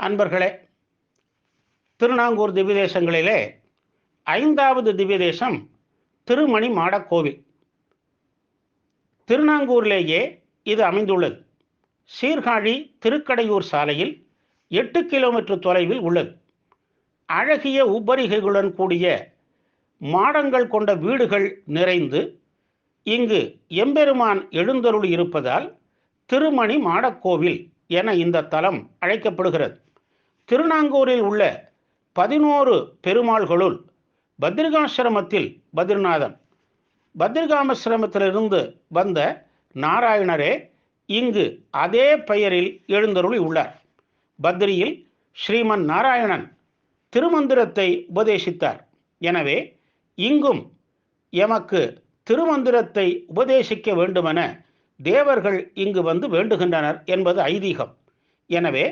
அன்பர்களே திருநாங்கூர் திவ்யதேசங்களிலே ஐந்தாவது திவ்யதேசம் திருமணி மாடக் கோவில். திருநாங்கூரிலேயே இது அமைந்துள்ளது. சீர்காழி திருக்கடையூர் சாலையில் எட்டு கிலோமீட்டர் தொலைவில் உள்ளது. அழகிய உபரிகைகளுடன் கூடிய மாடங்கள் கொண்ட வீடுகள் நிறைந்து இங்கு எம்பெருமான் எழுந்தருள் இருப்பதால் திருமணி மாடக்கோவில் என இந்த தலம் அழைக்கப்படுகிறது. திருநாங்கூரில் உள்ள பதினோரு பெருமாள்களுள் பத்ரிகாசிரமத்தில் பத்ரிநாதன். பத்ரிகாமசிரமத்திலிருந்து வந்த நாராயணரே இங்கு அதே பெயரில் எழுந்தருளி உள்ளார். பத்ரியில் ஸ்ரீமன் நாராயணன் திருமந்திரத்தை உபதேசித்தார். எனவே இங்கும் எமக்கு திருமந்திரத்தை உபதேசிக்க வேண்டுமென தேவர்கள் இங்கு வந்து வேண்டுகின்றனர் என்பது ஐதீகம். எனவே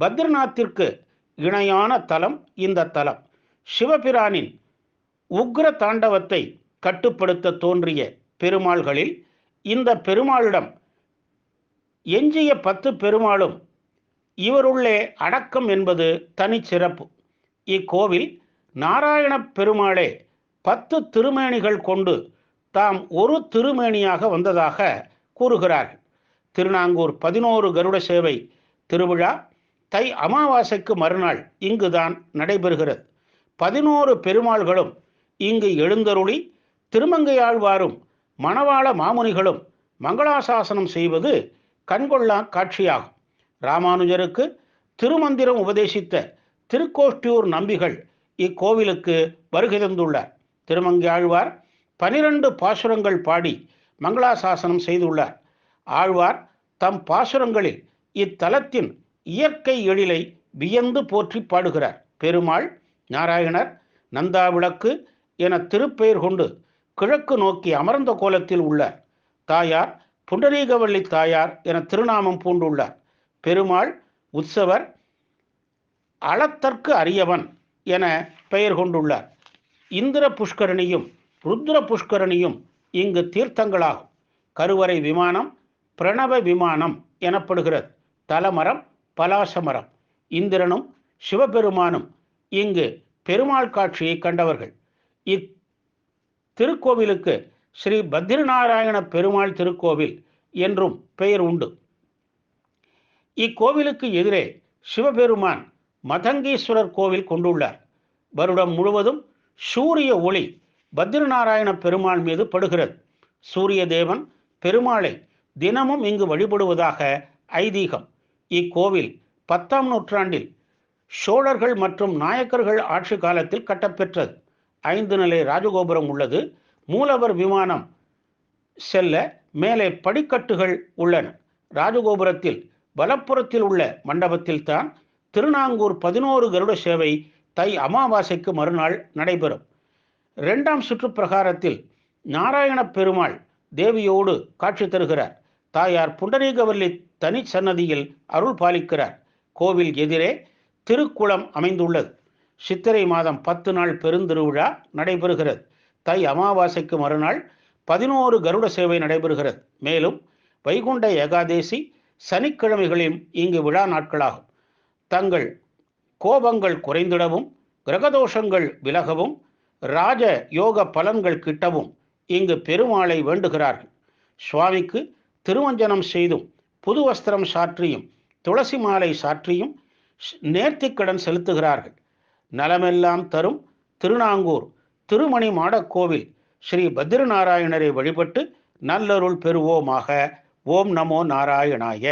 பத்ரிநாத்திற்கு இணையான தலம் இந்த தலம். சிவபிரானின் உக்ர தாண்டவத்தை கட்டுப்படுத்த தோன்றிய பெருமாள்களில் இந்த பெருமாளிடம் எஞ்சிய பத்து பெருமாளும் இவருள்ளே அடக்கம் என்பது தனிச்சிறப்பு இக்கோவில் நாராயண பெருமாளே பத்து திருமேனிகள் கொண்டு தாம் ஒரு திருமேனியாக வந்ததாக கூறுகிறார்கள். திருநாங்கூர் பதினோரு கருட சேவை திருவிழா தை அமாவாசைக்கு மறுநாள் இங்குதான் நடைபெறுகிறது. பதினோரு பெருமாள்களும் இங்கு எழுந்தருளி திருமங்கையாழ்வாரும் மணவாள மாமுனிகளும் மங்களாசாசனம் செய்வது கண்கொள்ளா காட்சியாகும். ராமானுஜருக்கு திருமந்திரம் உபதேசித்த திருக்கோஷ்டியூர் நம்பிகள் இக்கோவிலுக்கு வருகை தந்துள்ளார் திருமங்கையாழ்வார் பனிரெண்டு பாசுரங்கள் பாடி மங்களாசாசனம் செய்துள்ளார். ஆழ்வார் தம் பாசுரங்களில் இத்தலத்தின் இயற்கை எழிலை வியந்து போற்றி பாடுகிறார். பெருமாள் நாராயணர் நந்தா விளக்கு என திருப்பெயர் கொண்டு கிழக்கு நோக்கி அமர்ந்த கோலத்தில் உள்ளார். தாயார் புண்டரீகவள்ளி தாயார் என திருநாமம் பூண்டுள்ளார். பெருமாள் உற்சவர் அளத்தற்கு அரியவன் என பெயர் கொண்டுள்ளார். இந்திர புஷ்கரணியும் ருத்ர புஷ்கரணியும் இங்கு தீர்த்தங்களாகும். கருவறை விமானம் பிரணவ விமானம் எனப்படுகிறது. தலமரம் பலாசமரம் இந்திரனும் சிவபெருமானும் இங்கு பெருமாள் காட்சியை கண்டவர்கள். இத்திருக்கோவிலுக்கு ஸ்ரீ பத்ரிநாராயண பெருமாள் திருக்கோவில் என்றும் பெயர் உண்டு. இக்கோவிலுக்கு எதிரே சிவபெருமான் மதங்கீஸ்வரர் கோவில் கொண்டுள்ளார். வருடம் முழுவதும் சூரிய ஒளி பத்ரிநாராயண பெருமாள் மீது படுகிறது. சூரிய தேவன் பெருமாளை தினமும் இங்கு வழிபடுவதாக ஐதீகம். இக்கோவில் பத்தாம் நூற்றாண்டில் சோழர்கள் மற்றும் நாயக்கர்கள் ஆட்சி காலத்தில் கட்டப்பெற்றது. ஐந்து நிலை ராஜகோபுரம் உள்ளது. மூலவர் விமானம் செல்ல மேலே படிக்கட்டுகள் உள்ளன. ராஜகோபுரத்தில் வலப்புறத்தில் உள்ள மண்டபத்தில் தான் திருநாங்கூர் பதினோரு கருட சேவை தை அமாவாசைக்கு மறுநாள் நடைபெறும். இரண்டாம் சுற்றுப்பிரகாரத்தில் நாராயண பெருமாள் தேவியோடு காட்சி தருகிறார். தாயார் புண்டரீகவல்லி தனி சன்னதியில் அருள் பாலிக்கிறார். கோவில் எதிரே திருக்குளம் அமைந்துள்ளது. சித்திரை மாதம் பத்து நாள் பெருந்திருவிழா நடைபெறுகிறது. தை அமாவாசைக்கு மறுநாள் பதினோரு கருட சேவை நடைபெறுகிறது. மேலும் வைகுண்ட ஏகாதேசி சனிக்கிழமைகளில் இங்கு விழா நாட்களாகும். தங்கள் கோபங்கள் குறைந்திடவும் கிரகதோஷங்கள் விலகவும் ராஜ யோக பலன்கள் கிட்டவும் இங்கு பெருமாளை வேண்டுகிறார்கள். சுவாமிக்கு திருவஞ்சனம் செய்தும் புது வஸ்திரம் சாற்றியும் துளசி மாலை சாற்றியும் நேர்த்திக்கடன் செலுத்துகிறார்கள். நலமெல்லாம் தரும் திருநாங்கூர் திருமணி மாடக்கோவில் ஸ்ரீ பத்ரிநாராயணரை வழிபட்டு நல்லருள் பெறுவோமாக. ஓம் நமோ நாராயணாய.